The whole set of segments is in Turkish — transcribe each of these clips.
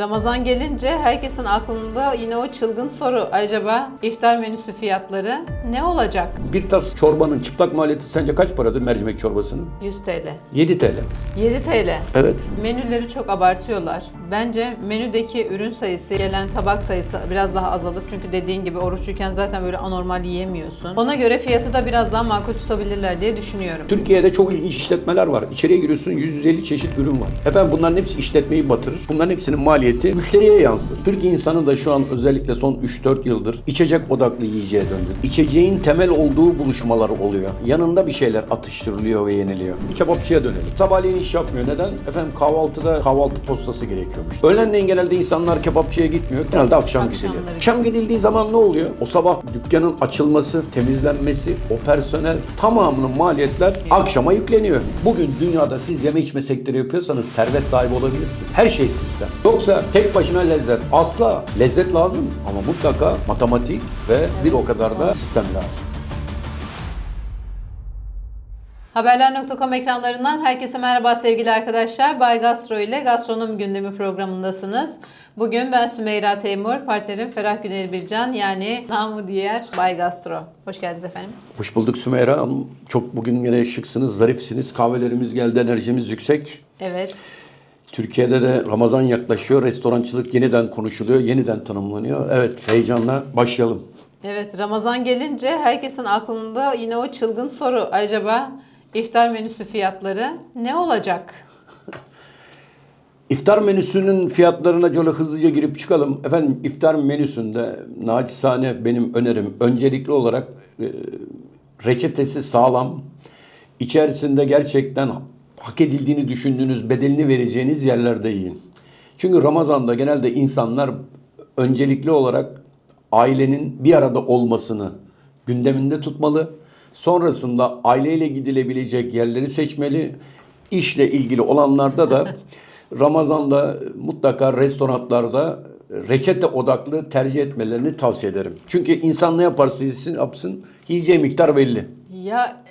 Ramazan gelince herkesin aklında yine o çılgın soru. Acaba iftar menüsü fiyatları ne olacak? Bir tas çorbanın çıplak maliyeti sence kaç paradır mercimek çorbasının? 100 TL. 7 TL. 7 TL. Evet. Menüleri çok abartıyorlar. Bence menüdeki ürün sayısı, gelen tabak sayısı biraz daha azalıp çünkü dediğin gibi oruçluyken zaten böyle anormal yiyemiyorsun. Ona göre fiyatı da biraz daha makul tutabilirler diye düşünüyorum. Türkiye'de çok ilginç işletmeler var. İçeriye giriyorsun 150 çeşit ürün var. Efendim bunların hepsi işletmeyi batırır. Bunların hepsinin maliyeti müşteriye yansır. Türk insanı da şu an özellikle son 3-4 yıldır içecek odaklı yiyeceğe döndü. İçeceğin temel olduğu buluşmalar oluyor. Yanında bir şeyler atıştırılıyor ve yeniliyor. Kebapçıya dönelim. Sabahleyin iş yapmıyor. Neden? Efendim kahvaltıda kahvaltı postası gerekiyormuş. Öğlenleyin genelde insanlar kebapçıya gitmiyor. Genelde akşam gidiliyor. Akşam gidildiği zaman ne oluyor? O sabah dükkanın açılması, temizlenmesi, o personel tamamının maliyetler akşama yükleniyor. Bugün dünyada siz yeme içme sektörü yapıyorsanız servet sahibi olabilirsiniz. Her şey sistem. Yoksa tek başına lezzet. Asla lezzet lazım ama mutlaka matematik ve bir o kadar da sistem lazım. Haberler.com ekranlarından herkese merhaba sevgili arkadaşlar. Bay Gastro ile Gastronomi Gündemi programındasınız. Bugün ben Sümeyra Teymur, partnerim Ferah Güneri Bircan yani namı diğer Bay Gastro. Hoş geldiniz efendim. Hoş bulduk Sümeyra Hanım. Çok bugün yine şıksınız, zarifsiniz. Kahvelerimiz geldi, enerjimiz yüksek. Evet. Türkiye'de de Ramazan yaklaşıyor. Restorancılık yeniden konuşuluyor, yeniden tanımlanıyor. Evet, heyecanla başlayalım. Evet Ramazan gelince herkesin aklında yine o çılgın soru. Acaba iftar menüsü fiyatları ne olacak? İftar menüsünün fiyatlarına şöyle hızlıca girip çıkalım. Efendim iftar menüsünde naçizane benim önerim öncelikli olarak e, reçetesi sağlam, içerisinde gerçekten hak edildiğini düşündüğünüz bedelini vereceğiniz yerlerde yiyin. Çünkü Ramazan'da genelde insanlar öncelikli olarak ailenin bir arada olmasını gündeminde tutmalı. Sonrasında aileyle gidilebilecek yerleri seçmeli. İşle ilgili olanlarda da Ramazan'da mutlaka restoranlarda reçete odaklı tercih etmelerini tavsiye ederim. Çünkü insan ne yaparsa yesin, yapsın yiyeceği miktar belli. Ya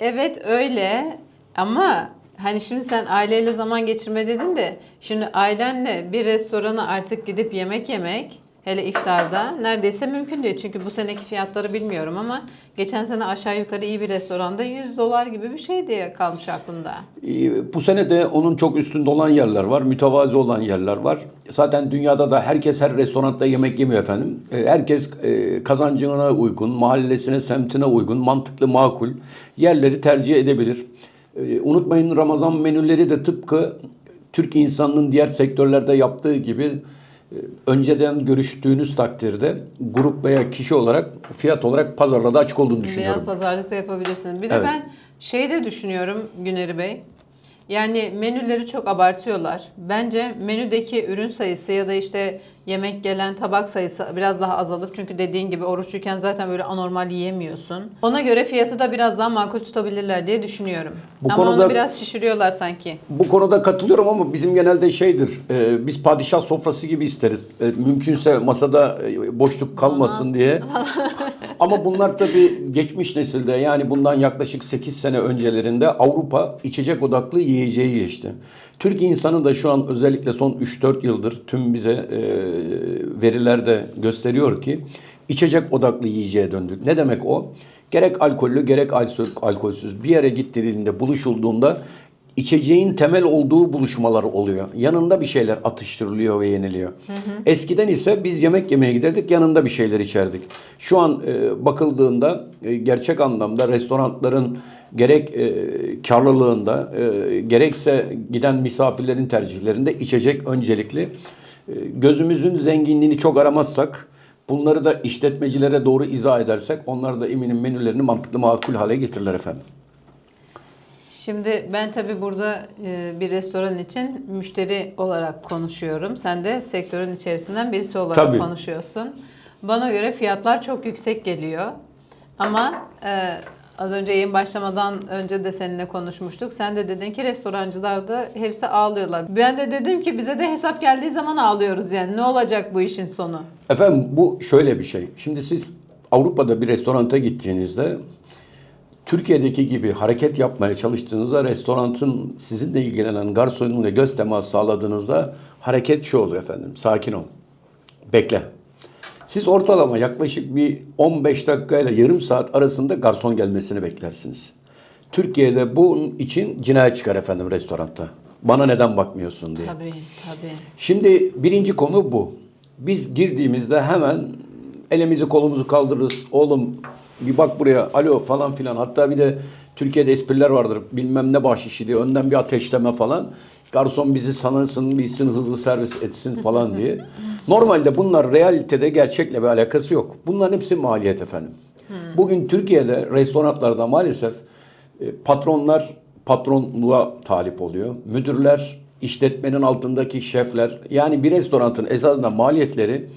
evet öyle ama hani şimdi sen aileyle zaman geçirme dedin de şimdi ailenle bir restorana artık gidip yemek yemek hele iftarda neredeyse mümkün değil. Çünkü bu seneki fiyatları bilmiyorum ama geçen sene aşağı yukarı iyi bir restoranda 100 dolar gibi bir şey diye kalmış aklımda. Ee, Bu sene de onun çok üstünde olan yerler var, mütevazi olan yerler var. Zaten dünyada da herkes her restoranda yemek yemiyor efendim. Ee, Herkes e, kazancına uygun, mahallesine, semtine uygun, mantıklı, makul yerleri tercih edebilir. Ee, Unutmayın Ramazan menüleri de tıpkı Türk insanının diğer sektörlerde yaptığı gibi e, önceden görüştüğünüz takdirde grup veya kişi olarak fiyat olarak pazarlarda açık olduğunu düşünüyorum. Biraz pazarlıkta yapabilirsiniz. Bir de Evet. ben şey de düşünüyorum Güneri Bey. Yani menüleri çok abartıyorlar. Bence menüdeki ürün sayısı ya da işte yemek gelen tabak sayısı biraz daha azalıp çünkü dediğin gibi oruçluyken zaten böyle anormal yiyemiyorsun. Ona göre fiyatı da biraz daha makul tutabilirler diye düşünüyorum. Bu ama konuda- onu biraz şişiriyorlar sanki. Bu konuda katılıyorum ama bizim genelde şeydir. e, biz padişah sofrası gibi isteriz. E, mümkünse masada e, boşluk kalmasın diye. ama bunlar tabii geçmiş nesilde yani bundan yaklaşık 8 sene öncelerinde Avrupa içecek odaklı yiyeceği geçti. Türk insanı da şu an özellikle son 3-4 yıldır tüm bize e, veriler de gösteriyor ki içecek odaklı yiyeceğe döndük. Ne demek o? Gerek alkollü gerek alkolsüz bir yere gittiğinde buluşulduğunda içeceğin temel olduğu buluşmalar oluyor. Yanında bir şeyler atıştırılıyor ve yeniliyor. Eskiden ise biz yemek yemeye giderdik yanında bir şeyler içerdik. Şu an e, bakıldığında e, gerçek anlamda restoranların gerek e, karlılığında e, gerekse giden misafirlerin tercihlerinde içecek öncelikli. E, gözümüzün zenginliğini çok aramazsak bunları da işletmecilere doğru izah edersek onlar da eminim menülerini mantıklı makul hale getirirler efendim. Şimdi ben tabii burada e, bir restoran için müşteri olarak konuşuyorum. Sen de sektörün içerisinden birisi olarak Tabii. konuşuyorsun. Bana göre fiyatlar çok yüksek geliyor. Ama e, az önce yayın başlamadan önce de seninle konuşmuştuk. Sen de dedin ki restorancılar da hepsi ağlıyorlar. Ben de dedim ki bize de hesap geldiği zaman ağlıyoruz yani. Ne olacak bu işin sonu? Efendim bu şöyle bir şey. Şimdi siz Avrupa'da bir restoranta gittiğinizde Türkiye'deki gibi hareket yapmaya çalıştığınızda restoranın sizinle ilgilenen garsonunla göz teması sağladığınızda hareket şu oluyor efendim. Sakin ol. Bekle. Siz ortalama yaklaşık bir 15 dakika ile yarım saat arasında garson gelmesini beklersiniz. Türkiye'de bunun için cinayet çıkar efendim restoranda. Bana neden bakmıyorsun diye. Tabii tabii. Şimdi birinci konu bu. Biz girdiğimizde hemen elimizi kolumuzu kaldırırız. Oğlum bir bak buraya alo falan filan. Hatta bir de Türkiye'de espriler vardır. Bilmem ne bahşişi diye. Önden bir ateşleme falan. Garson bizi sanırsın, bilsin, hızlı servis etsin falan diye. Normalde bunlar realitede gerçekle bir alakası yok. Bunların hepsi maliyet efendim. Bugün Türkiye'de restoranlarda maalesef e, patronlar patronluğa talip oluyor. Müdürler, işletmenin altındaki şefler yani bir restoranın esasında maliyetleri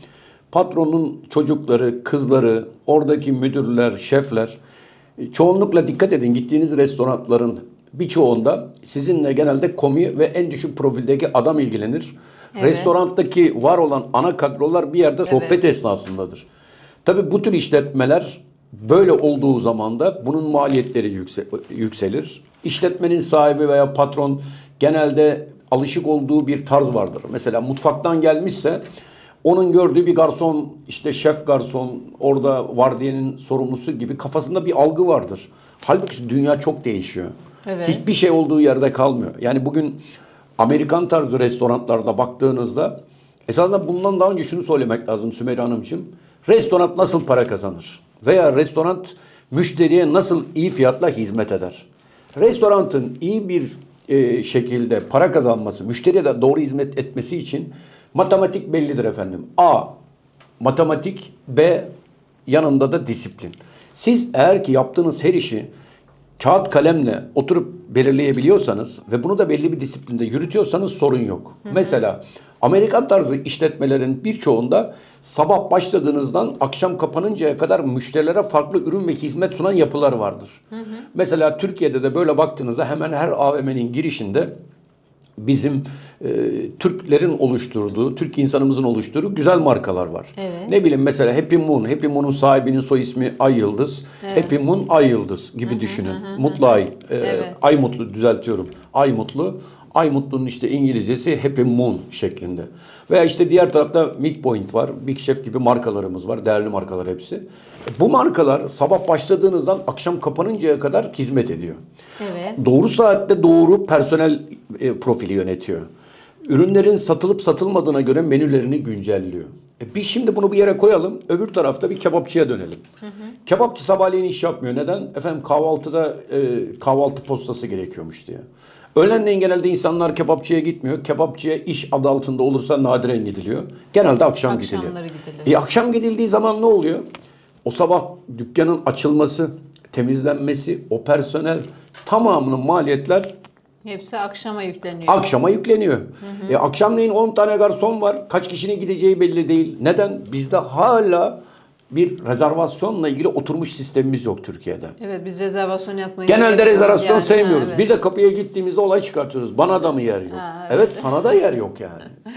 patronun çocukları, kızları, oradaki müdürler, şefler e, çoğunlukla dikkat edin gittiğiniz restoranların birçoğunda sizinle genelde komi ve en düşük profildeki adam ilgilenir. Evet. Restorandaki var olan ana kadrolar bir yerde sohbet Evet. esnasındadır. Tabii bu tür işletmeler böyle olduğu zaman da bunun maliyetleri yükse- yükselir. İşletmenin sahibi veya patron genelde alışık olduğu bir tarz vardır. Mesela mutfaktan gelmişse onun gördüğü bir garson, işte şef garson, orada vardiyenin sorumlusu gibi kafasında bir algı vardır. Halbuki dünya çok değişiyor. Evet. Hiçbir şey olduğu yerde kalmıyor. Yani bugün Amerikan tarzı restoranlarda baktığınızda esasında bundan daha önce şunu söylemek lazım Sümeyye Hanımcığım. Restoran nasıl para kazanır? Veya restoran müşteriye nasıl iyi fiyatla hizmet eder? Restoranın iyi bir e, şekilde para kazanması, müşteriye de doğru hizmet etmesi için matematik bellidir efendim. A. Matematik B. Yanında da disiplin. Siz eğer ki yaptığınız her işi kağıt kalemle oturup belirleyebiliyorsanız ve bunu da belli bir disiplinde yürütüyorsanız sorun yok. Mesela Amerikan tarzı işletmelerin birçoğunda sabah başladığınızdan akşam kapanıncaya kadar müşterilere farklı ürün ve hizmet sunan yapılar vardır. Mesela Türkiye'de de böyle baktığınızda hemen her AVM'nin girişinde bizim e, Türklerin oluşturduğu, Türk insanımızın oluşturduğu güzel markalar var. Evet. Ne bileyim mesela Happy Moon, Happy Moon'un sahibinin soy ismi Ay Yıldız. Happy Moon Ay Yıldız gibi düşünün. Mutlu Ay, e, Evet. Ay Mutlu düzeltiyorum. Ay Mutlu. Ay Mutlu'nun işte İngilizcesi Happy Moon şeklinde. Veya işte diğer tarafta Midpoint var. Big Chef gibi markalarımız var. Değerli markalar hepsi. Bu markalar sabah başladığınızdan akşam kapanıncaya kadar hizmet ediyor. Evet. Doğru saatte doğru personel e, profili yönetiyor. Ürünlerin satılıp satılmadığına göre menülerini güncelliyor. E, bir şimdi bunu bir yere koyalım. Öbür tarafta bir kebapçıya dönelim. Kebapçı sabahleyin iş yapmıyor. Neden? Efendim kahvaltıda e, kahvaltı postası gerekiyormuş diye. Öğlenleyin genelde insanlar kebapçıya gitmiyor. Kebapçıya iş adı altında olursa nadiren gidiliyor. Genelde akşam gidiliyor. Akşamları gidilir. E, akşam gidildiği zaman ne oluyor? O sabah dükkanın açılması, temizlenmesi, o personel tamamının maliyetler Hepsi akşama yükleniyor. akşama yükleniyor. E, akşamleyin 10 tane garson var. Kaç kişinin gideceği belli değil. Neden? Bizde hala bir rezervasyonla ilgili oturmuş sistemimiz yok Türkiye'de. Evet biz rezervasyon yapmayı Genelde rezervasyon yani. sevmiyoruz. Ha, evet. Bir de kapıya gittiğimizde olay çıkartıyoruz. Bana da mı yer yok? Ha, evet. sana da yer yok yani.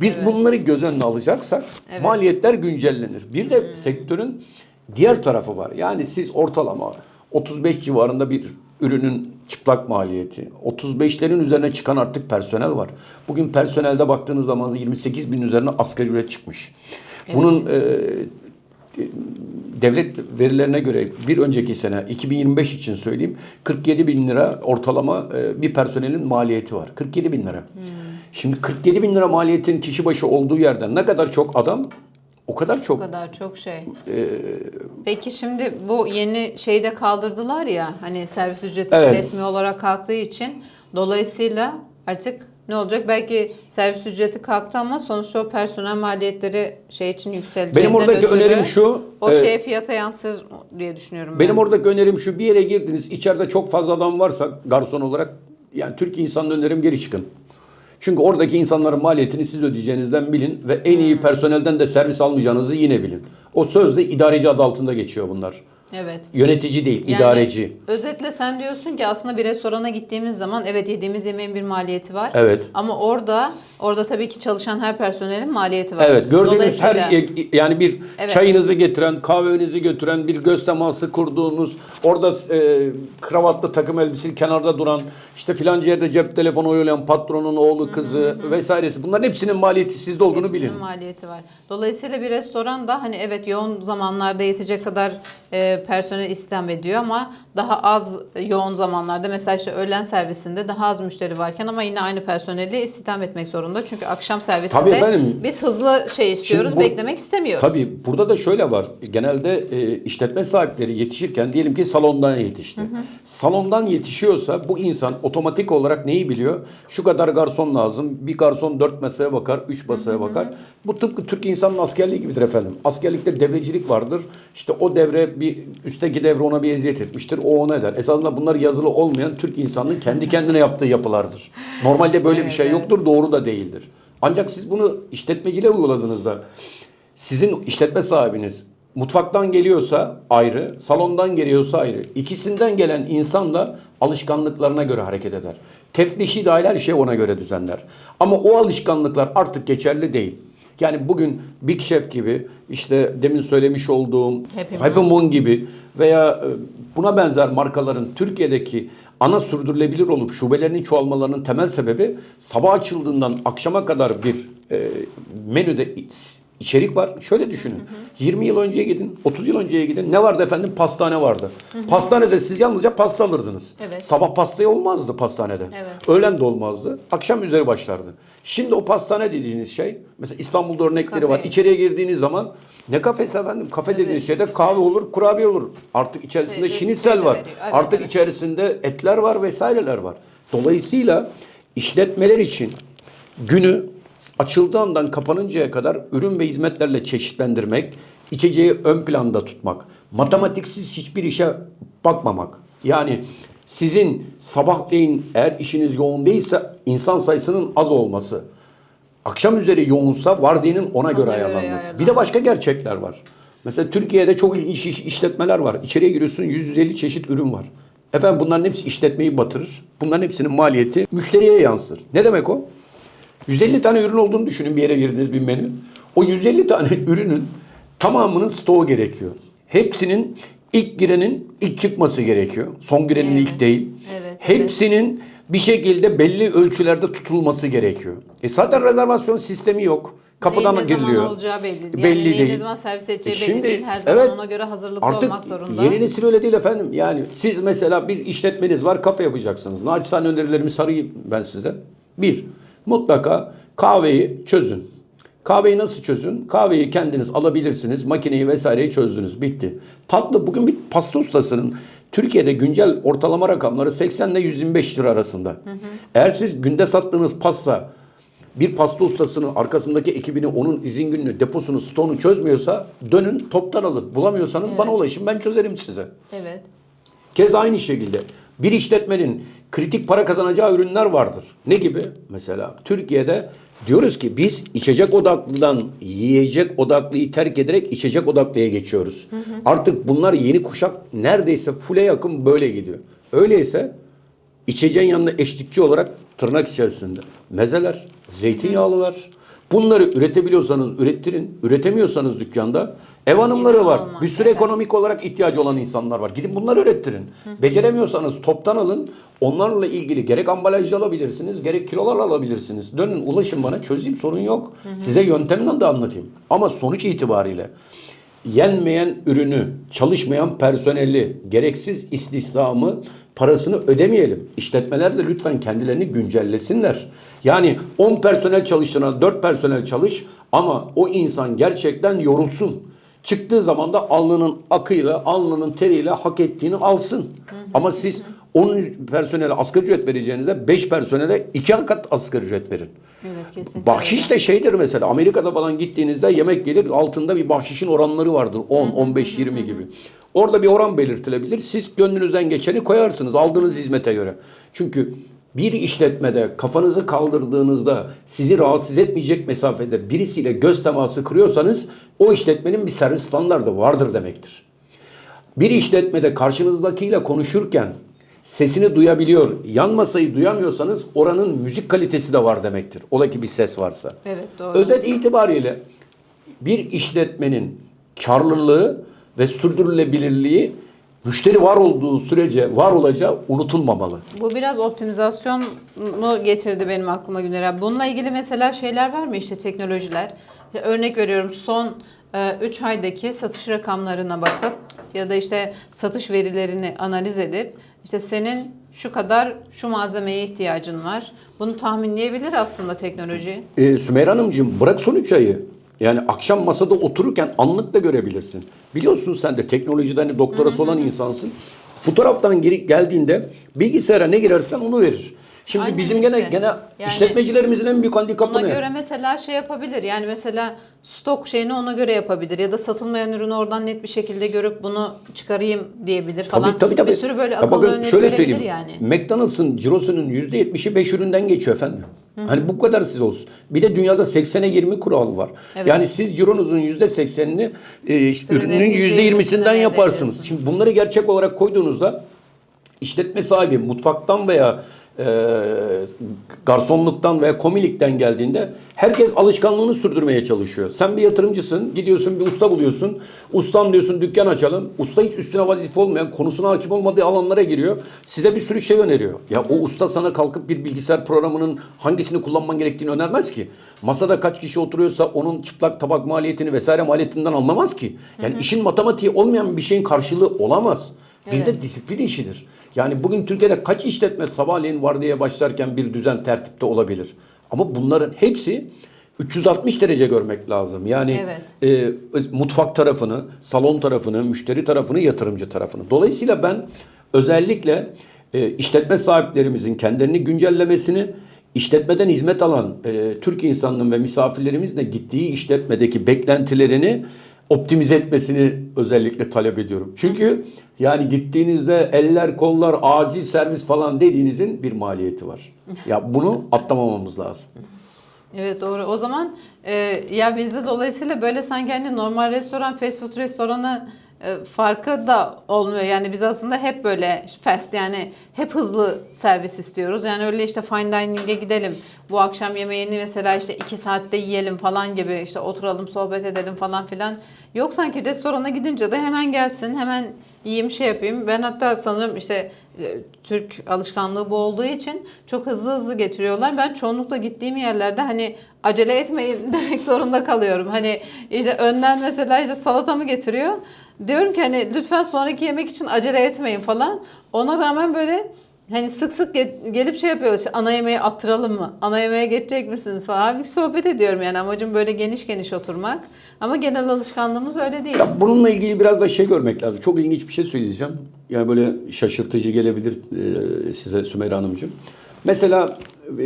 Biz bunları göz önüne alacaksak Evet. maliyetler güncellenir. Bir de sektörün diğer tarafı var. Yani siz ortalama 35 civarında bir ürünün çıplak maliyeti. 35'lerin üzerine çıkan artık personel var. Bugün personelde baktığınız zaman 28 bin üzerine asgari ücret çıkmış. Bunun e, devlet verilerine göre bir önceki sene 2025 için söyleyeyim 47 bin lira ortalama e, bir personelin maliyeti var. 47 bin lira. Şimdi 47 bin lira maliyetin kişi başı olduğu yerden ne kadar çok adam o kadar O çok kadar çok şey. e, Peki şimdi bu yeni şeyde kaldırdılar ya hani servis ücreti Evet. resmi olarak kalktığı için dolayısıyla artık ne olacak? Belki servis ücreti kalktı ama sonuçta o personel maliyetleri şey için yükseleceğinden benim oradaki ötürü önerim şu O e, şeye fiyata yansır diye düşünüyorum Benim ben. oradaki önerim şu bir yere girdiniz içeride çok fazla adam varsa garson olarak yani Türk insanın önerim geri çıkın. Çünkü oradaki insanların maliyetini siz ödeyeceğinizden bilin ve en iyi personelden de servis almayacağınızı yine bilin. O sözde idareci adı altında geçiyor bunlar. Evet. Yönetici değil, Yani idareci. Özetle sen diyorsun ki aslında bir restorana gittiğimiz zaman evet yediğimiz yemeğin bir maliyeti var. Evet. Ama orada orada tabii ki çalışan her personelin maliyeti var. Evet gördüğünüz her yani bir Evet. çayınızı getiren, kahvenizi götüren, bir göz teması kurduğunuz, orada e, kravatlı takım elbiseli kenarda duran, işte filanca yerde cep telefonu oynayan patronun oğlu, kızı vesairesi. Bunların hepsinin maliyeti sizde olduğunu Hepsinin bilin. maliyeti var. Dolayısıyla bir restoran da hani evet yoğun zamanlarda yetecek kadar e, personel istihdam ediyor ama daha az yoğun zamanlarda mesela işte öğlen servisinde daha az müşteri varken ama yine aynı personeli istihdam etmek zorunda. Çünkü akşam servisinde Tabii efendim. biz hızlı şey istiyoruz, bu- beklemek istemiyoruz. Tabii burada da şöyle var. Genelde e, işletme sahipleri yetişirken diyelim ki salondan yetişti. Salondan yetişiyorsa bu insan otomatik olarak neyi biliyor? Şu kadar garson lazım. Bir garson dört masaya bakar, üç masaya bakar. Bu tıpkı Türk insanın askerliği gibidir efendim. Askerlikte devrecilik vardır. İşte o devre bir üstteki devre ona bir eziyet etmiştir. O ona eder. Esasında bunlar yazılı olmayan Türk insanının kendi kendine yaptığı yapılardır. Normalde böyle bir Evet, şey evet. yoktur, doğru da değildir. Ancak siz bunu işletmeciliğe uyguladığınızda sizin işletme sahibiniz mutfaktan geliyorsa ayrı, salondan geliyorsa ayrı. İkisinden gelen insan da alışkanlıklarına göre hareket eder. Tefrişi dahil her şey ona göre düzenler. Ama o alışkanlıklar artık geçerli değil. Yani bugün Big Chef gibi işte demin söylemiş olduğum Happy Moon. Happy Moon gibi veya e, buna benzer markaların Türkiye'deki ana sürdürülebilir olup şubelerinin çoğalmalarının temel sebebi sabah açıldığından akşama kadar bir e, menüde içerik var. Şöyle düşünün. 20 yıl önceye gidin, 30 yıl önceye gidin. Ne vardı efendim? Pastane vardı. Pastanede siz yalnızca pasta alırdınız. Evet. Sabah pastayı olmazdı pastanede. Evet. Öğlen de olmazdı. Akşam üzeri başlardı. Şimdi o pastane dediğiniz şey, mesela İstanbul'da örnekleri Kafe. var. İçeriye girdiğiniz zaman ne kafesi efendim? Kafe dediğiniz şeyde kahve olur, kurabiye olur. Artık içerisinde Şey, şinitsel şey var. veriyor. Evet, Artık evet. içerisinde etler var vesaireler var. Dolayısıyla işletmeler için günü açıldığı andan kapanıncaya kadar ürün ve hizmetlerle çeşitlendirmek, içeceği ön planda tutmak, matematiksiz hiçbir işe bakmamak. Yani sizin sabahleyin eğer işiniz yoğun değilse insan sayısının az olması. Akşam üzeri yoğunsa vardiyanın ona göre göre ayarlanması. Bir de başka gerçekler var. Mesela Türkiye'de çok ilginç iş- işletmeler var. İçeriye giriyorsun 150 çeşit ürün var. Efendim bunların hepsi işletmeyi batırır. Bunların hepsinin maliyeti müşteriye yansır. Ne demek o? 150 tane ürün olduğunu düşünün bir yere girdiniz bir menü. O 150 tane ürünün tamamının stoğu gerekiyor. Hepsinin ilk girenin ilk çıkması gerekiyor. Son girenin Evet. ilk değil. Evet, Hepsinin bir şekilde belli ölçülerde tutulması gerekiyor. E zaten rezervasyon sistemi yok. Kapıdan Neyin ne giriliyor. zaman olacağı belli değil. Belli yani değil. ne zaman servis edeceği E belli şimdi, değil. Her zaman evet, ona göre hazırlıklı Artık olmak zorunda. yeni nesil öyle değil efendim. Yani siz mesela bir işletmeniz var, kafe yapacaksınız. Naçizane önerilerimi sarayım ben size. Bir, mutlaka kahveyi çözün. Kahveyi nasıl çözün? Kahveyi kendiniz alabilirsiniz. Makineyi vesaireyi çözdünüz. Bitti. Tatlı bugün bir pasta ustasının Türkiye'de güncel ortalama rakamları 80 ile 125 lira arasında. Eğer siz günde sattığınız pasta bir pasta ustasının arkasındaki ekibini, onun izin gününü, deposunu, stoğunu çözmüyorsa dönün toptan alın. Bulamıyorsanız bana ulaşın ben çözerim size. Evet. Kez aynı şekilde bir işletmenin kritik para kazanacağı ürünler vardır. Ne gibi? Mesela Türkiye'de diyoruz ki biz içecek odaklıdan yiyecek odaklıyı terk ederek içecek odaklıya geçiyoruz. Artık bunlar yeni kuşak neredeyse full'e yakın böyle gidiyor. Öyleyse içeceğin yanına eşlikçi olarak tırnak içerisinde mezeler, zeytinyağlılar. Bunları üretebiliyorsanız ürettirin. Üretemiyorsanız dükkanda ev hanımları var. olmaz, Bir sürü evet. ekonomik olarak ihtiyacı olan insanlar var. Gidin bunları ürettirin. Beceremiyorsanız toptan alın. Onlarla ilgili gerek ambalajlı alabilirsiniz, gerek kilolarla alabilirsiniz. Dönün ulaşın bana çözeyim sorun yok. Size yöntemle de anlatayım. Ama sonuç itibariyle yenmeyen ürünü, çalışmayan personeli, gereksiz istihdamı parasını ödemeyelim. İşletmeler de lütfen kendilerini güncellesinler. Yani 10 personel çalıştığına 4 personel çalış ama o insan gerçekten yorulsun. Çıktığı zaman da alnının akıyla, alnının teriyle hak ettiğini alsın. Ama siz 10 personele asgari ücret vereceğinizde 5 personele 2 kat asgari ücret verin. Evet kesinlikle. Bahşiş de şeydir mesela Amerika'da falan gittiğinizde yemek gelir altında bir bahşişin oranları vardır 10, 15, 20 gibi. Orada bir oran belirtilebilir. Siz gönlünüzden geçeni koyarsınız aldığınız hizmete göre. Çünkü bir işletmede kafanızı kaldırdığınızda sizi rahatsız etmeyecek mesafede birisiyle göz teması kırıyorsanız o işletmenin bir servis standardı vardır demektir. Bir işletmede karşınızdakiyle konuşurken sesini duyabiliyor. Yan masayı duyamıyorsanız oranın müzik kalitesi de var demektir. Ola ki bir ses varsa. Evet doğru. Özet itibariyle bir işletmenin karlılığı ve sürdürülebilirliği müşteri var olduğu sürece var olacağı unutulmamalı. Bu biraz optimizasyonu getirdi benim aklıma Güner Bununla ilgili mesela şeyler var mı işte teknolojiler? İşte örnek veriyorum son 3 aydaki satış rakamlarına bakıp ya da işte satış verilerini analiz edip işte senin şu kadar şu malzemeye ihtiyacın var. Bunu tahminleyebilir aslında teknoloji. Ee, Sümeyra Hanımcığım bırak son üç ayı. Yani akşam masada otururken anlık da görebilirsin. Biliyorsun sen de teknolojide hani doktorası olan insansın. Bu taraftan geri geldiğinde bilgisayara ne girersen onu verir. Şimdi Aynen bizim işte. gene gene Yani işletmecilerimizin en büyük handikapı Ona ne? göre mesela şey yapabilir. Yani mesela stok şeyini ona göre yapabilir ya da satılmayan ürünü oradan net bir şekilde görüp bunu çıkarayım diyebilir falan. Bir sürü böyle Ya akıllı bakın öneri şöyle verebilir söyleyeyim. yani. McDonald's'ın cirosunun %70'i 5 üründen geçiyor efendim. Hani bu kadar siz olsun. Bir de dünyada 80'e 20 kural var. Evet. Yani siz cironuzun %80'ini e, ürünün %20'sinden %20'sinden elde yaparsınız. Şimdi bunları gerçek olarak koyduğunuzda işletme sahibi mutfaktan veya garsonluktan veya komilikten geldiğinde herkes alışkanlığını sürdürmeye çalışıyor. Sen bir yatırımcısın, gidiyorsun bir usta buluyorsun. Ustam diyorsun dükkan açalım. Usta hiç üstüne vazife olmayan, konusuna hakim olmadığı alanlara giriyor. Size bir sürü şey öneriyor. Ya o usta sana kalkıp bir bilgisayar programının hangisini kullanman gerektiğini önermez ki. Masada kaç kişi oturuyorsa onun çıplak tabak maliyetini vesaire maliyetinden anlamaz ki. Yani işin matematiği olmayan bir şeyin karşılığı olamaz. Bir de disiplin işidir. Yani bugün Türkiye'de kaç işletme sabahleyin vardiyaya başlarken bir düzen tertipte olabilir. Ama bunların hepsi 360 derece görmek lazım. Yani Evet. e, mutfak tarafını, salon tarafını, müşteri tarafını, yatırımcı tarafını. Dolayısıyla ben özellikle e, işletme sahiplerimizin kendilerini güncellemesini, işletmeden hizmet alan e, Türk insanının ve misafirlerimizle gittiği işletmedeki beklentilerini optimize etmesini özellikle talep ediyorum. Çünkü yani gittiğinizde eller kollar acil servis falan dediğinizin bir maliyeti var. Ya bunu atlamamamız lazım. Evet doğru. O zaman e, ya bizde dolayısıyla böyle sanki hani normal restoran, fast food restoranı farkı da olmuyor. Yani biz aslında hep böyle fast yani hep hızlı servis istiyoruz. Yani öyle işte fine dining'e gidelim. Bu akşam yemeğini mesela işte iki saatte yiyelim falan gibi işte oturalım sohbet edelim falan filan. Yok sanki restorana gidince de hemen gelsin hemen yiyeyim şey yapayım. Ben hatta sanırım işte e, Türk alışkanlığı bu olduğu için çok hızlı hızlı getiriyorlar. Ben çoğunlukla gittiğim yerlerde hani acele etmeyin demek zorunda kalıyorum. Hani işte önden mesela işte salatamı getiriyor. Diyorum ki hani lütfen sonraki yemek için acele etmeyin falan. Ona rağmen böyle hani sık sık ge- gelip şey yapıyorlar. işte ana yemeği attıralım mı? Ana yemeğe geçecek misiniz falan. Halbuki sohbet ediyorum yani amacım böyle geniş geniş oturmak. Ama genel alışkanlığımız öyle değil. Ya bununla ilgili biraz da şey görmek lazım. Çok ilginç bir şey söyleyeceğim. Yani böyle şaşırtıcı gelebilir size Sümeyra Hanımcığım. Mesela e,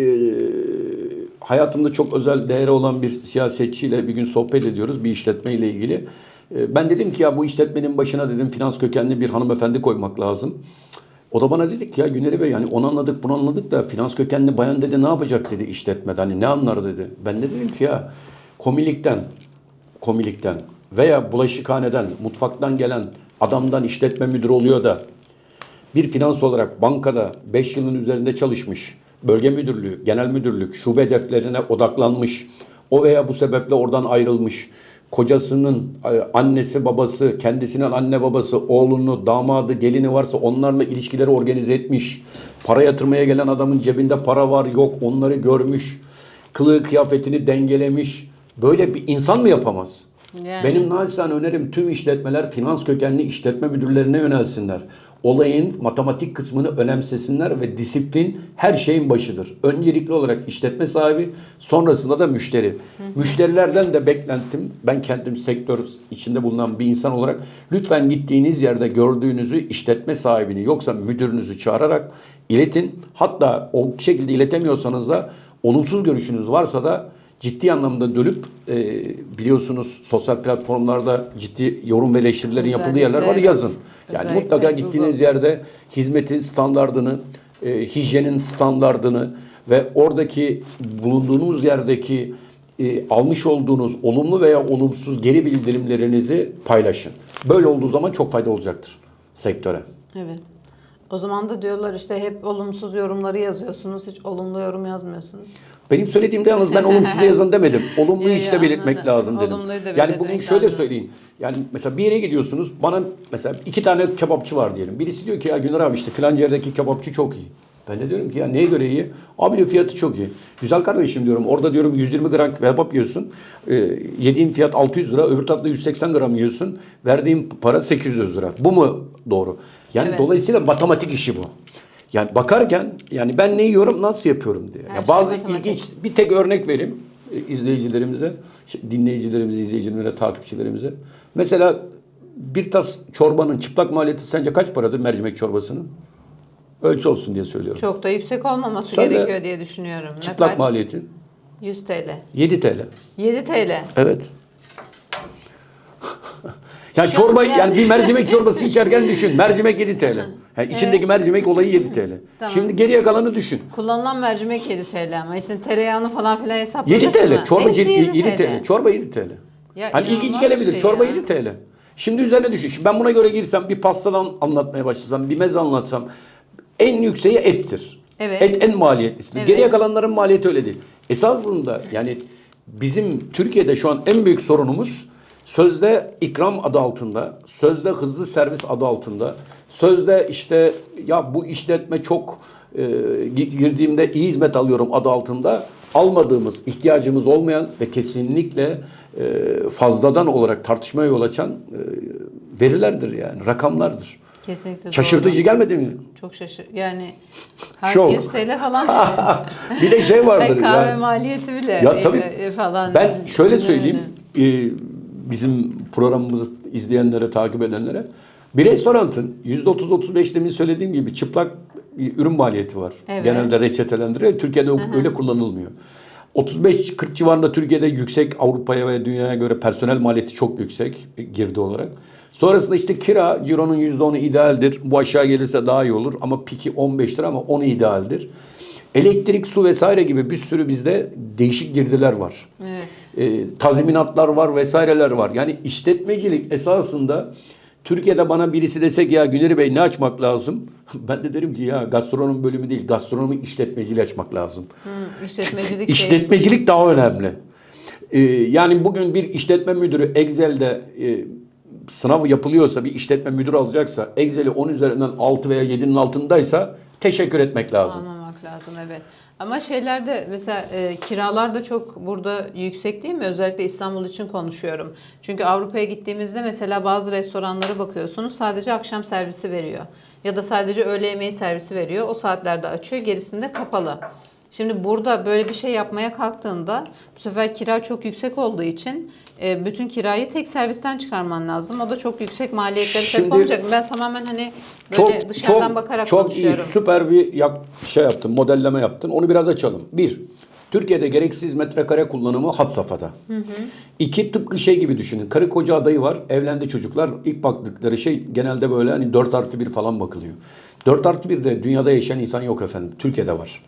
hayatımda çok özel değeri olan bir siyasetçiyle bir gün sohbet ediyoruz bir işletmeyle ilgili. E, ben dedim ki ya bu işletmenin başına dedim finans kökenli bir hanımefendi koymak lazım. O da bana dedik ya Güneri Bey yani onu anladık bunu anladık da finans kökenli bayan dedi ne yapacak dedi işletmede hani ne anlar dedi. Ben de dedim ki ya komilikten komilikten veya bulaşıkhaneden, mutfaktan gelen adamdan işletme müdürü oluyor da bir finans olarak bankada 5 yılın üzerinde çalışmış, bölge müdürlüğü, genel müdürlük, şube hedeflerine odaklanmış, o veya bu sebeple oradan ayrılmış, kocasının e, annesi babası, kendisinin anne babası, oğlunu, damadı, gelini varsa onlarla ilişkileri organize etmiş, para yatırmaya gelen adamın cebinde para var yok onları görmüş, kılığı kıyafetini dengelemiş, böyle bir insan mı yapamaz? Yani. Benim naçizane önerim tüm işletmeler finans kökenli işletme müdürlerine yönelsinler. Olayın matematik kısmını önemsesinler ve disiplin her şeyin başıdır. Öncelikli olarak işletme sahibi, sonrasında da müşteri. Müşterilerden de beklentim, ben kendim sektör içinde bulunan bir insan olarak lütfen gittiğiniz yerde gördüğünüzü işletme sahibini yoksa müdürünüzü çağırarak iletin. Hatta o şekilde iletemiyorsanız da olumsuz görüşünüz varsa da ciddi anlamda dönüp e, biliyorsunuz sosyal platformlarda ciddi yorum ve eleştirilerin yapıldığı yerler var evet. yazın. Yani Özellikle mutlaka Google. gittiğiniz yerde hizmetin standardını, e, hijyenin standardını ve oradaki bulunduğunuz yerdeki e, almış olduğunuz olumlu veya olumsuz geri bildirimlerinizi paylaşın. Böyle olduğu zaman çok fayda olacaktır. sektöre. Evet. O zaman da diyorlar işte hep olumsuz yorumları yazıyorsunuz. Hiç olumlu yorum yazmıyorsunuz. Benim söylediğimde yalnız ben olumsuz yazın demedim. Olumluyu işte yo, belirtmek lazım dedim. Olumluyu da yani bugün şöyle lazım. söyleyeyim. Yani mesela bir yere gidiyorsunuz. Bana mesela iki tane kebapçı var diyelim. Birisi diyor ki ya Güner abi işte filanca yerdeki kebapçı çok iyi. Ben de diyorum ki ya neye göre iyi? Abi diyor fiyatı çok iyi. Güzel kardeşim diyorum. Orada diyorum 120 gram kebap yiyorsun. Ee, yediğin fiyat 600 lira. Öbür tarafta 180 gram yiyorsun. Verdiğin para 800 lira. Bu mu doğru? Yani Evet. dolayısıyla matematik işi bu. Yani bakarken yani ben ne yiyorum nasıl yapıyorum diye. Her Ya şey bazı matematik. ilginç bir tek örnek vereyim e, izleyicilerimize, şey, dinleyicilerimize, izleyicilerimize, takipçilerimize. Mesela bir tas çorbanın çıplak maliyeti sence kaç paradır mercimek çorbasının? Ölçü olsun diye söylüyorum. Çok da yüksek olmaması Söyle. gerekiyor diye düşünüyorum. Çıplak kaç? maliyeti 100 TL. 7 TL. 7 TL. Evet. yani Şu çorba yani- yani... bir mercimek çorbası içerken düşün. Mercimek 7 TL. Yani içindeki mercimek olayı 7 TL. Tamam. Şimdi geriye kalanı düşün. Kullanılan mercimek 7 TL ama işte tereyağını falan filan hesapladık 7 TL. mı? Çorba Hepsi 7, 7 7 TL. Çorba 7 TL. Ya hani ilginç gelebilir. şey Çorba ya. 7 TL. Şimdi üzerine düşün. Şimdi ben buna göre girsem bir pastadan anlatmaya başlasam, bir meze anlatsam en yükseği ettir. Evet. Et en maliyetlisi. Evet. Geriye kalanların maliyeti öyle değil. Esasında yani bizim Türkiye'de şu an en büyük sorunumuz sözde ikram adı altında, sözde hızlı servis adı altında, sözde işte ya bu işletme çok e, girdiğimde iyi hizmet alıyorum adı altında almadığımız, ihtiyacımız olmayan ve kesinlikle fazladan olarak tartışmaya yol açan e, verilerdir yani, rakamlardır. Kesinlikle Şaşırtıcı doğru. gelmedi mi? Çok şaşır. Yani her Şok. 100 TL falan. Bir de şey vardır. Ve kahve yani- maliyeti bile Ya tabii. e, falan. Ben şöyle Evet. söyleyeyim. e, bizim programımızı izleyenlere, takip edenlere. Bir restoranın %30-35 demin söylediğim gibi çıplak bir ürün maliyeti var. Evet. Genelde reçetelendiriyor. Türkiye'de öyle kullanılmıyor. 35-40 civarında Türkiye'de yüksek Avrupa'ya ve dünyaya göre personel maliyeti çok yüksek girdi olarak. Sonrasında işte kira cironun %10'u idealdir. Bu aşağı gelirse daha iyi olur ama piki 15 lira ama 10'u idealdir. Elektrik, su vesaire gibi bir sürü bizde değişik girdiler var. Evet. E, tazminatlar var vesaireler var. Yani işletmecilik esasında Türkiye'de bana birisi desek ya Güneri Bey ne açmak lazım? Ben de derim ki ya gastronomi bölümü değil gastronomi işletmeciliği açmak lazım. Hı, işletmecilik şey. İşletmecilik daha önemli. Ee, yani bugün bir işletme müdürü Excel'de e, sınav yapılıyorsa bir işletme müdürü alacaksa Excel'i 10 üzerinden 6 veya 7'nin altındaysa teşekkür etmek lazım. Almamak lazım evet. Ama şeylerde mesela e, kiralar da çok burada yüksek değil mi? Özellikle İstanbul için konuşuyorum. Çünkü Avrupa'ya gittiğimizde mesela bazı restoranlara bakıyorsunuz sadece akşam servisi veriyor. Ya da sadece öğle yemeği servisi veriyor. O saatlerde açıyor gerisinde kapalı. Şimdi burada böyle bir şey yapmaya kalktığında bu sefer kira çok yüksek olduğu için e, bütün kirayı tek servisten çıkarman lazım. O da çok yüksek maliyetlere sebep Şimdi- olacak. Ben tamamen hani böyle dışarıdan bakarak çok konuşuyorum. iyi, süper bir yak, şey yaptın, modelleme yaptın. Onu biraz açalım. Bir, Türkiye'de gereksiz metrekare kullanımı had safhada. İki, tıpkı şey gibi düşünün. Karı koca adayı var, evlendi çocuklar. İlk baktıkları şey genelde böyle hani 4 artı 1 falan bakılıyor. 4 artı 1 de dünyada yaşayan insan yok efendim. Türkiye'de var.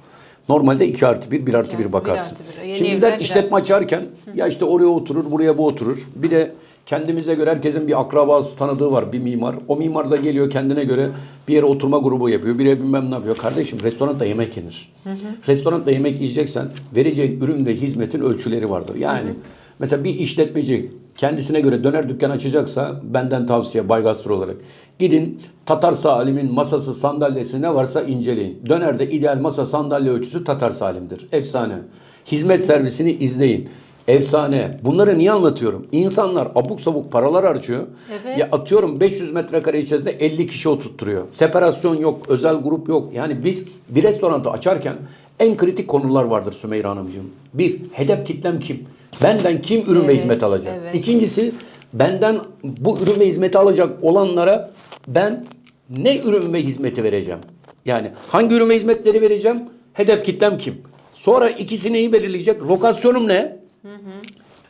Normalde 2 artı 1, 1 artı 1 artı bir, bakarsın. bir artı bir. Yeni Şimdi evler bir işletme açarken ya işte oraya oturur, buraya bu oturur. Bir de kendimize göre herkesin bir akrabası tanıdığı var, bir mimar. O mimar da geliyor kendine göre bir yere oturma grubu yapıyor, bir bilmem ne yapıyor. Kardeşim restoranda yemek yenir. Restoranda yemek yiyeceksen vereceğin ürün ve hizmetin ölçüleri vardır. Yani mesela bir işletmeci kendisine göre döner dükkan açacaksa benden tavsiye Bay Gastro olarak. Gidin Tatar Salim'in masası sandalyesi ne varsa inceleyin. Dönerde ideal masa sandalye ölçüsü Tatar Salim'dir. Efsane. Hizmet servisini izleyin. Efsane. Bunları niye anlatıyorum? İnsanlar abuk sabuk paralar harcıyor. Evet. Ya atıyorum 500 metrekare içerisinde 50 kişi oturtturuyor. Separasyon yok, özel grup yok. Yani biz bir restoranı açarken en kritik konular vardır Sümeyra Hanımcığım. Bir, hedef kitlem kim? Benden kim ürün ve Evet, hizmet alacak? evet. İkincisi, benden bu ürün ve hizmeti alacak olanlara ben ne ürün ve hizmeti vereceğim? Yani hangi ürün ve hizmetleri vereceğim? Hedef kitlem kim? Sonra ikisi neyi belirleyecek? Lokasyonum ne?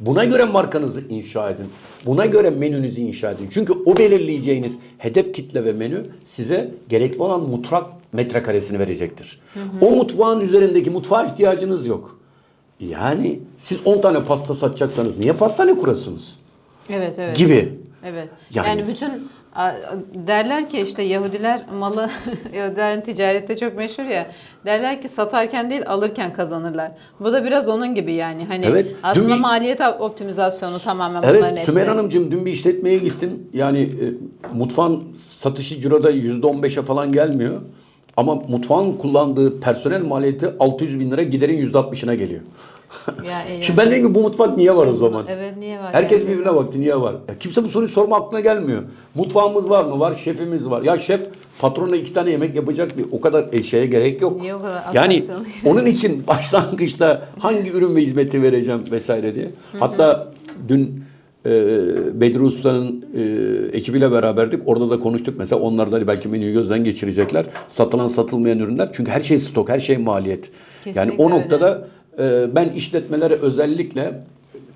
Buna göre markanızı inşa edin. Buna göre menünüzü inşa edin. Çünkü o belirleyeceğiniz hedef kitle ve menü size gerekli olan mutfak metrekaresini verecektir. O mutfağın üzerindeki mutfağa ihtiyacınız yok. Yani siz 10 tane pasta satacaksanız niye pastane kurasınız? Evet evet. Gibi. Evet. Yani- Yani, bütün Derler ki işte Yahudiler malı, Yahudilerin ticarette çok meşhur ya. Derler ki satarken değil alırken kazanırlar. Bu da biraz onun gibi yani. Hani Evet, aslında dün maliyet optimizasyonu tamamen bunların Evet hepsi. Sümer Hanımcığım dün bir işletmeye gittim. Yani e, mutfağın satışı ciroda %15'e falan gelmiyor. Ama mutfağın kullandığı personel maliyeti 600 bin lira giderin %60'ına geliyor. Ya. Şimdi ben dedim ki bu mutfak niye var o zaman? Evet niye var? Herkes yani? birbirine baktı niye var? Ya kimse bu soruyu sorma aklına gelmiyor. Mutfağımız var mı? Var. Şefimiz var. Ya şef patronla iki tane yemek yapacak bir o kadar şeye gerek yok. Niye o kadar Yani onun için başlangıçta hangi ürün ve hizmeti vereceğim vesaire diye. Hatta dün Bedri Usta'nın e, ekibiyle beraberdik. Orada da konuştuk. Mesela onlar da belki menüyü gözden geçirecekler. Satılan satılmayan ürünler. Çünkü her şey stok, her şey maliyet. yani Kesinlikle o öyle. noktada e, ben işletmelere özellikle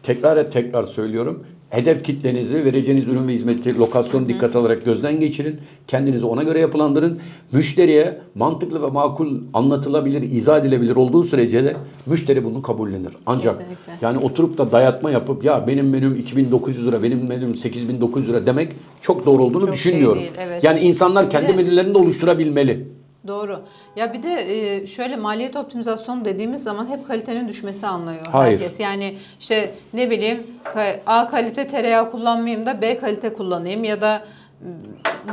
tekrar et tekrar söylüyorum. Hedef kitlenizi, vereceğiniz ürün ve hizmeti, lokasyonu dikkat alarak gözden geçirin. Kendinizi ona göre yapılandırın. Müşteriye mantıklı ve makul anlatılabilir, izah edilebilir olduğu sürece de müşteri bunu kabullenir. Ancak Kesinlikle. yani oturup da dayatma yapıp ya benim menüm 2900 lira, benim menüm 8900 lira demek çok doğru olduğunu Çok şey düşünmüyorum. değil, evet. Yani insanlar kendi menülerini de oluşturabilmeli. Doğru. Ya bir de e, şöyle maliyet optimizasyonu dediğimiz zaman hep kalitenin düşmesi anlıyor Hayır. herkes. Yani işte ne bileyim A kalite tereyağı kullanmayayım da B kalite kullanayım ya da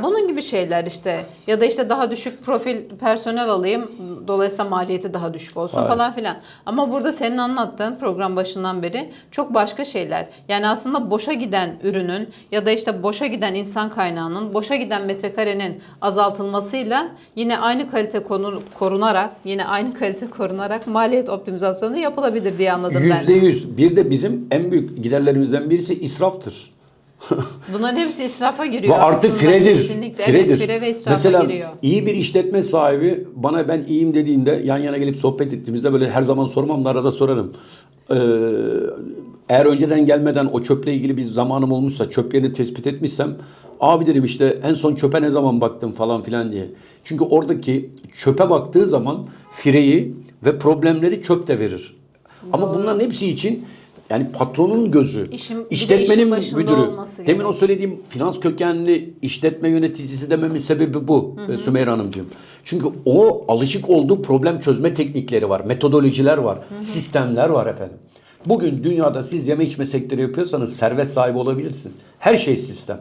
bunun gibi şeyler işte ya da işte daha düşük profil personel alayım dolayısıyla maliyeti daha düşük olsun Hayır. falan filan. Ama burada senin anlattığın program başından beri çok başka şeyler. Yani aslında boşa giden ürünün ya da işte boşa giden insan kaynağının, boşa giden metrekarenin azaltılmasıyla yine aynı kalite konu- korunarak, yine aynı kalite korunarak maliyet optimizasyonu yapılabilir diye anladım Yüzde ben. yüz. Bir de bizim en büyük giderlerimizden birisi israftır. Bunların hepsi israfa giriyor Ve artık aslında. firedir. Kesinlikle. Firedir. Evet, fire ve israfa Mesela giriyor. iyi bir işletme sahibi bana ben iyiyim dediğinde yan yana gelip sohbet ettiğimizde böyle her zaman sormam da arada sorarım. Ee, eğer önceden gelmeden o çöple ilgili bir zamanım olmuşsa çöp yerini tespit etmişsem abi dedim işte en son çöpe ne zaman baktın falan filan diye. Çünkü oradaki çöpe baktığı zaman fireyi ve problemleri çöp de verir. Ama bunların hepsi için yani patronun gözü, bir de işletmenin işin başında müdürü. Demin gerekiyor. o söylediğim finans kökenli işletme yöneticisi dememin sebebi bu e, Sümeyra Hanımcığım. Çünkü o alışık olduğu problem çözme teknikleri var, metodolojiler var, sistemler var efendim. Bugün dünyada siz yeme içme sektörü yapıyorsanız servet sahibi olabilirsiniz. Her şey sistem.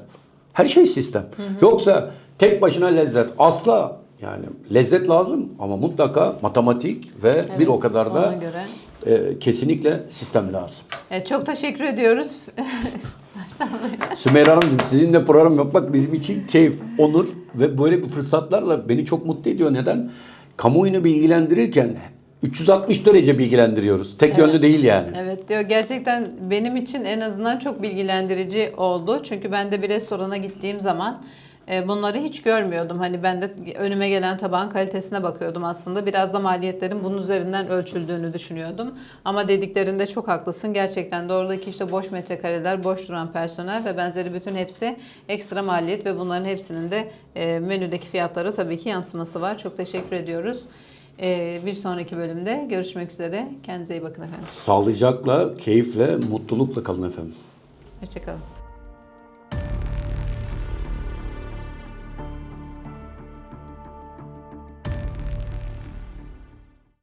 Her şey sistem. Yoksa tek başına lezzet asla yani lezzet lazım ama mutlaka matematik ve bir Evet, o kadar da göre. E, kesinlikle sistem lazım. Evet, çok teşekkür ediyoruz. Sümeyra Hanımcığım sizinle program yapmak bizim için keyif, onur ve böyle bir fırsatlarla beni çok mutlu ediyor. Neden? Kamuoyunu bilgilendirirken 360 derece bilgilendiriyoruz. Tek yönlü değil yani. Evet diyor gerçekten benim için en azından çok bilgilendirici oldu. Çünkü ben de bir restorana gittiğim zaman bunları hiç görmüyordum. Hani ben de önüme gelen tabağın kalitesine bakıyordum aslında. Biraz da maliyetlerin bunun üzerinden ölçüldüğünü düşünüyordum. Ama dediklerinde çok haklısın. Gerçekten de oradaki işte boş metrekareler, boş duran personel ve benzeri bütün hepsi ekstra maliyet ve bunların hepsinin de e, menüdeki fiyatlara tabii ki yansıması var. Çok teşekkür ediyoruz. E, bir sonraki bölümde görüşmek üzere. Kendinize iyi bakın efendim. Sağlıcakla, keyifle, mutlulukla kalın efendim. Hoşçakalın.